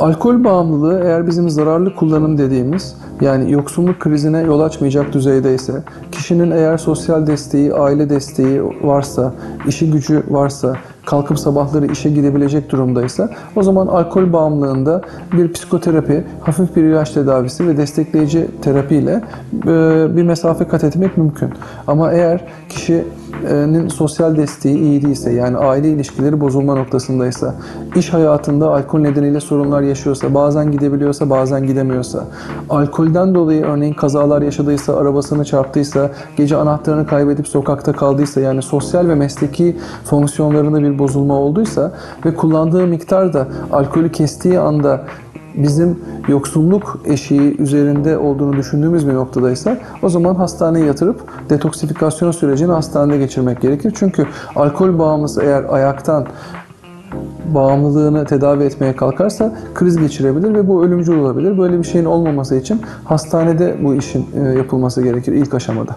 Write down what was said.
Alkol bağımlılığı eğer bizim zararlı kullanım dediğimiz yani yoksunluk krizine yol açmayacak düzeydeyse, kişinin eğer sosyal desteği, aile desteği varsa, işi gücü varsa, kalkıp sabahları işe gidebilecek durumdaysa o zaman alkol bağımlılığında bir psikoterapi, hafif bir ilaç tedavisi ve destekleyici terapiyle bir mesafe kat etmek mümkün. Ama eğer kişinin sosyal desteği iyi değilse yani aile ilişkileri bozulma noktasındaysa, iş hayatında alkol nedeniyle sorunlar yaşıyorsa, bazen gidebiliyorsa, bazen gidemiyorsa, alkolden dolayı örneğin kazalar yaşadıysa, arabasını çarptıysa, gece anahtarını kaybedip sokakta kaldıysa yani sosyal ve mesleki fonksiyonlarında bir bozulma olduysa ve kullandığı miktar da alkolü kestiği anda bizim yoksulluk eşiği üzerinde olduğunu düşündüğümüz bir noktadaysa o zaman hastaneye yatırıp detoksifikasyon sürecini hastanede geçirmek gerekir. Çünkü alkol bağımlısı eğer ayaktan bağımlılığını tedavi etmeye kalkarsa kriz geçirebilir ve bu ölümcül olabilir. Böyle bir şeyin olmaması için hastanede bu işin e, yapılması gerekir ilk aşamada.